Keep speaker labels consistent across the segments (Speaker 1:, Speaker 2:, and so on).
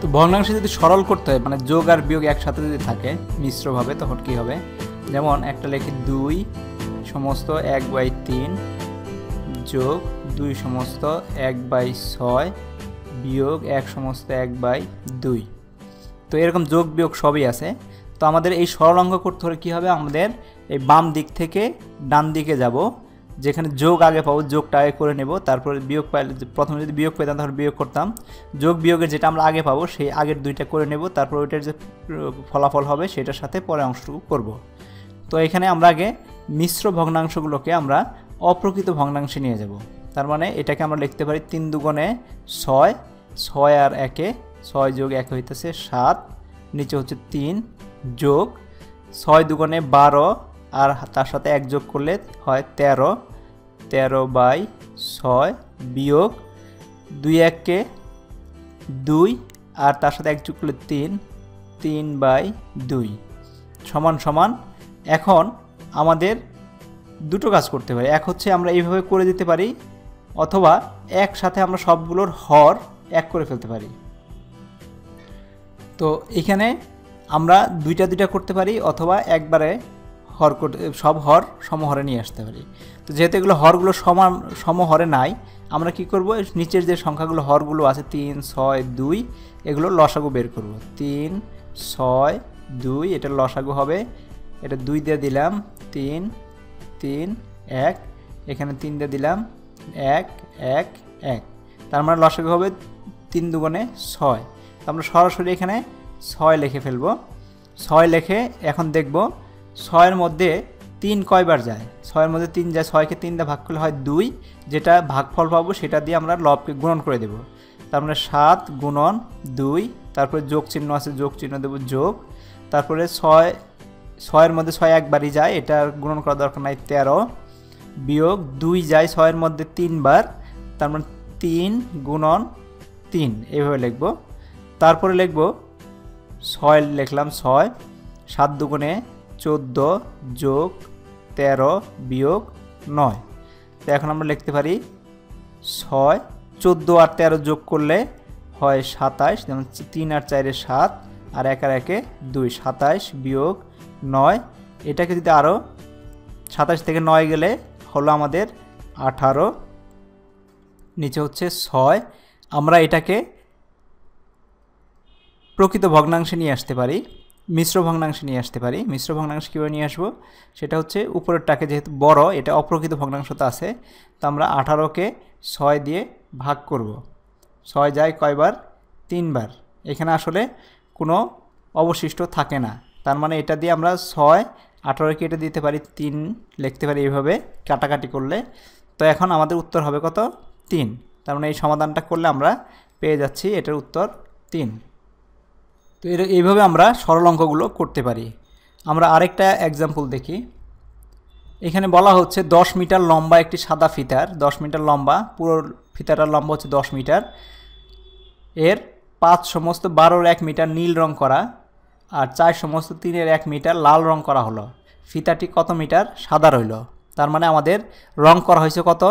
Speaker 1: তো ভগ্নাংশ যদি সরল করতে হয় মানে যোগ আর বিয়োগ একসাথে যদি থাকে, মিশ্রভাবে, তখন কি হবে? যেমন একটা লেখি দুই সমস্ত এক বাই তিন যোগ দুই সমস্ত এক বাই ছয় বিয়োগ এক সমস্ত এক বাই দুই। তো এরকম যোগ বিয়োগ সবই আছে। তো আমাদের এই সরল অঙ্ক করতে হলে কী হবে? আমাদের এই বাম দিক থেকে ডান দিকে যাব। যেখানে যোগ আগে পাবো, যোগটা আগে করে নেব। তারপরে বিয়োগ পাইলে প্রথমে যদি বিয়োগ পেতাম, তাহলে বিয়োগ করতাম। যোগ বিয়োগের যেটা আমরা আগে পাবো, সেই আগের দুইটা করে নেব। তারপর ওইটার যে ফলাফল হবে, সেটার সাথে পরে অংশটুকু করব। তো এখানে আমরা আগে মিশ্র ভগ্নাংশগুলোকে আমরা অপ্রকৃত ভগ্নাংশে নিয়ে যাব। তার মানে এটাকে আমরা লিখতে পারি তিন দুগুণে ছয় ছয় আর একে ছয় যোগ এক হইতেছে সাত, নিচে হচ্ছে তিন যোগ ছয় দুগুণে বারো আর তার সাথে এক যোগ করলে হয় তেরো। তেরো বাই ছয় বিয়োগ দুই এককে দুই আর তার সাথে এক যোগ করলে তিন। তিন বাই দুই সমান সমান। এখন আমাদের দুটো কাজ করতে পারি এক হচ্ছে আমরা এইভাবে করে দিতে পারি অথবা একসাথে আমরা সবগুলোর হর এক করে ফেলতে পারি। তো এখানে আমরা দুইটা দুইটা করতে পারি অথবা একবারে হর সব হর সমহরে নিয়ে আসতে পারি। তো যেহেতু এগুলো হরগুলো সমান, সমহরে নাই, আমরা কি করব? নিচের যে সংখ্যাগুলো হরগুলো আছে, তিন, ছয়, দুই, এগুলো লসাগু বের করব। তিন, ছয়, দুই, এটা লসাগু হবে। এটা দুই দিয়ে দিলাম, তিন তিন, এক, এখানে তিন দিয়ে দিলাম, এক এক এক। তার মানে লসাগু হবে তিন দুগুণে ছয়। তো আমরা সরাসরি এখানে ছয় লিখে ফেলব। ছয় লেখে এখন দেখব ছয়ের মধ্যে তিন কয়বার যায়? ছয়ের মধ্যে তিন যায়, ছয়কে তিন দিয়ে ভাগ করলে হয় দুই। যেটা ভাগফল পাবো সেটা দিয়ে আমরা লবকে গুণন করে দেব। তার মানে সাত গুণন দুই, তারপরে যোগ চিহ্ন আছে, যোগ চিহ্ন দেবো যোগ। তারপরে ছয়, ছয়ের মধ্যে ছয় একবারই যায়, এটা গুণন করা দরকার নাই, তেরো। বিয়োগ দুই যায় ছয়ের মধ্যে তিনবার, তার মানে তিন গুণন তিন এইভাবে লিখব। তারপরে লিখব, ছয় লিখলাম ছয়, সাত দুগুণে চোদ্দ যোগ তেরো বিয়োগ নয়। তো এখন আমরা লিখতে পারি ছয়। চোদ্দ আর তেরো যোগ করলে হয় সাতাশ যেমন তিন আর চারে সাত আর এক আর একে দুই। সাতাশ বিয়োগ নয়। এটাকে যদি আরও সাতাশ থেকে নয় গেলে হলো আমাদের আঠারো, নিচে হচ্ছে ছয়। আমরা এটাকে প্রকৃত ভগ্নাংশে নিয়ে আসতে পারি। মিশ্র ভগ্নাংশে নিয়ে আসতে পারি। মিশ্র ভগ্নাংশ কীভাবে নিয়ে আসব? সেটা হচ্ছে উপরেরটাকে যেহেতু বড়, এটা অপ্রকৃত ভগ্নাংশ তো আছে, তো আমরা আঠারোকে ছয় দিয়ে ভাগ করব। ছয় যায় কয়বার? তিনবার। এখানে আসলে কোনো অবশিষ্ট থাকে না। তার মানে এটা দিয়ে আমরা ছয় আঠারো কেটে দিতে পারি তিন, লিখতে পারি এইভাবে কাটাকাটি করলে। তো এখন আমাদের উত্তর হবে কত? তিন। তার মানে এই সমাধানটা করলে আমরা পেয়ে যাচ্ছি এটার উত্তর তিন। তো এর, এইভাবে আমরা সরল অঙ্কগুলো করতে পারি। আমরা আরেকটা এক্সাম্পল দেখি। এখানে বলা হচ্ছে দশ মিটার লম্বা একটি সাদা ফিতার। দশ মিটার লম্বা, পুরো ফিতাটার লম্বা হচ্ছে দশ মিটার। এর পাঁচ সমস্ত বারোর এক মিটার নীল রং করা আর চার সমস্ত তিনের এক মিটার লাল রং করা হলো। ফিতাটি কত মিটার? সাদা রইল। তার মানে আমাদের রং করা হয়েছে কত?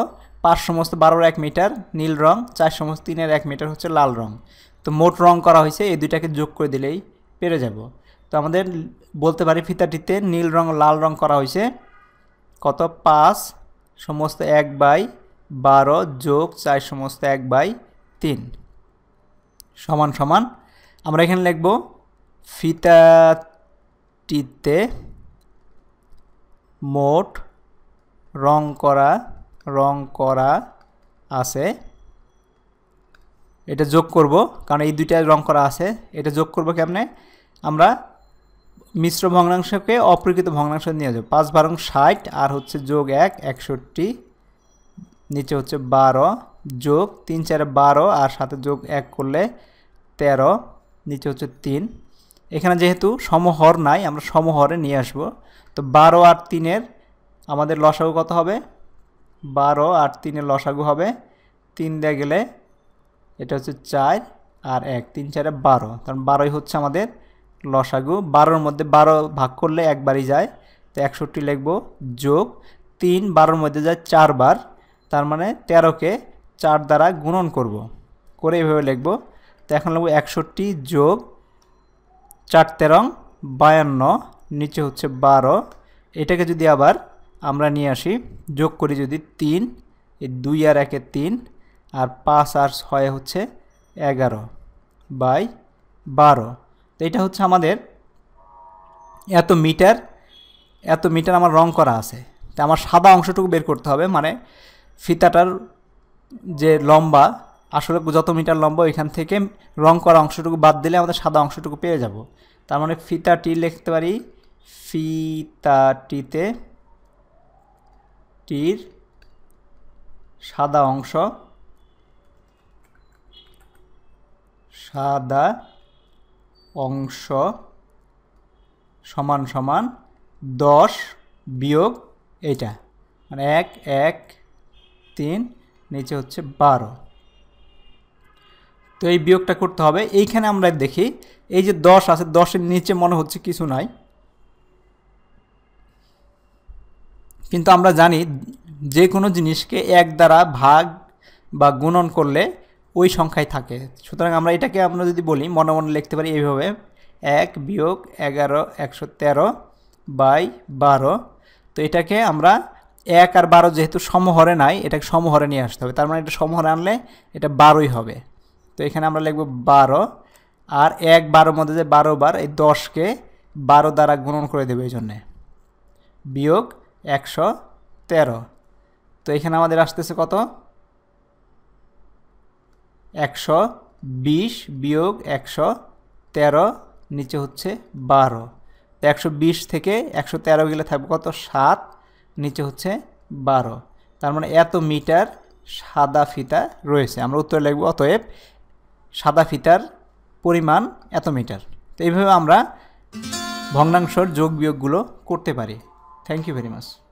Speaker 1: পাঁচ সমস্ত বারোর এক মিটার নীল রং, চার সমস্ত তিনের এক মিটার হচ্ছে লাল রং। তো মোট রং করা হয়েছে, এই দুইটাকে যোগ করে দিলেই পেরে যাব। তো আমাদের বলতে পারি ফিতাটিতে নীল রং, লাল রং করা হয়েছে। কত? পাঁচ সমস্ত এক বাই বারো যোগ চার সমস্ত এক বাই তিন। সমান সমান। আমরা এখানে লিখব ফিতাটিতে মোট রং করা রং করা আছে এটা যোগ করব, কারণ এই দুইটা রং করা আছে। এটা যোগ করব কেমনে? আমরা মিশ্র ভগ্নাংশকে অপ্রকৃত ভগ্নাংশ নিয়ে যাব। পাঁচ বারং ষাট, আর হচ্ছে যোগ এক, একষট্টি, নিচে হচ্ছে বারো, যোগ তিন চারে বারো, আর সাথে যোগ এক করলে তেরো, নিচে হচ্ছে তিন। এখানে যেহেতু সমহর নাই, আমরা সমহরে নিয়ে আসব। তো বারো আর তিনের আমাদের লসাগু কত হবে? বারো আর তিনের লসাগু হবে। তিন দিয়ে গেলে এটা হচ্ছে চার আর এক, তিন, চারে বারো। কারণ বারোই হচ্ছে আমাদের লসাগু। বারোর মধ্যে বারো ভাগ করলে একবারই যায়। তো একষট্টি লিখব, যোগ তিন, বারোর মধ্যে যায় চারবার তার মানে তেরোকে চার দ্বারা গুণন করব। করে এভাবে লিখব। তো এখন লাগবো একষট্টি যোগ চার তেরং বায়ান্ন, নিচে হচ্ছে বারো। এটাকে যদি আবার আমরা নিয়ে আসি, যোগ করি যদি তিন, এই দুই আর একে তিন আর পাঁচ আর ছয় হচ্ছে এগারো বাই বারো। তো এটা হচ্ছে আমাদের এত মিটার এত মিটার আমার রং করা আছে। তো আমার সাদা অংশটুকু বের করতে হবে মানে ফিতাটার যে লম্বা, আসলে যত মিটার লম্বা ওইখান থেকে রং করা অংশটুকু বাদ দিলে আমাদের সাদা অংশটুকু পেয়ে যাব। তার মানে ফিতাটি লিখতে পারি ফিতাটিতে টির সাদা অংশ সাদা অংশ সমান সমান দশ বিয়োগ এইটা। মানে এক এক, তিন, নিচে হচ্ছে বারো। তো এই বিয়োগটা করতে হবে। এইখানে আমরা দেখি, এই যে দশ আছে, দশের নিচে মনে হচ্ছে কিছু নাই। কিন্তু আমরা জানি যে কোনো জিনিসকে এক দ্বারা ভাগ বা গুণন করলে ওই সংখ্যায় থাকে। সুতরাং আমরা এটাকে আমরা যদি বলি, মনে মনে লিখতে পারি এইভাবে, এক বিয়োগ এগারো একশো তেরো বাই বারো। তো এটাকে আমরা এক আর বারো যেহেতু সমহরে নাই, এটাকে সমহরে নিয়ে আসতে হবে। তার মানে এটা সমহরে আনলে এটা বারোই হবে। তো এখানে আমরা লিখব বারো, আর এক বারোর মধ্যে যে বারো বার, এই দশকে বারো দ্বারা গুণন করে দেবে এই জন্যে। বিয়োগ একশো তেরো। তো এখানে আমাদের আসতেছে কত? একশো, বিশ বিয়োগ একশো, তেরো, নিচে হচ্ছে বারো। একশো বিশ থেকে একশো তেরো গেলে থাকবে কত? সাত, নিচে হচ্ছে বারো। তার মানে এত মিটার সাদা ফিতা রয়েছে। আমরা উত্তর লিখব, অতএব সাদা ফিতার পরিমাণ এত মিটার। তো এইভাবে আমরা ভগ্নাংশর যোগ বিয়োগগুলো করতে পারি। Thank you very much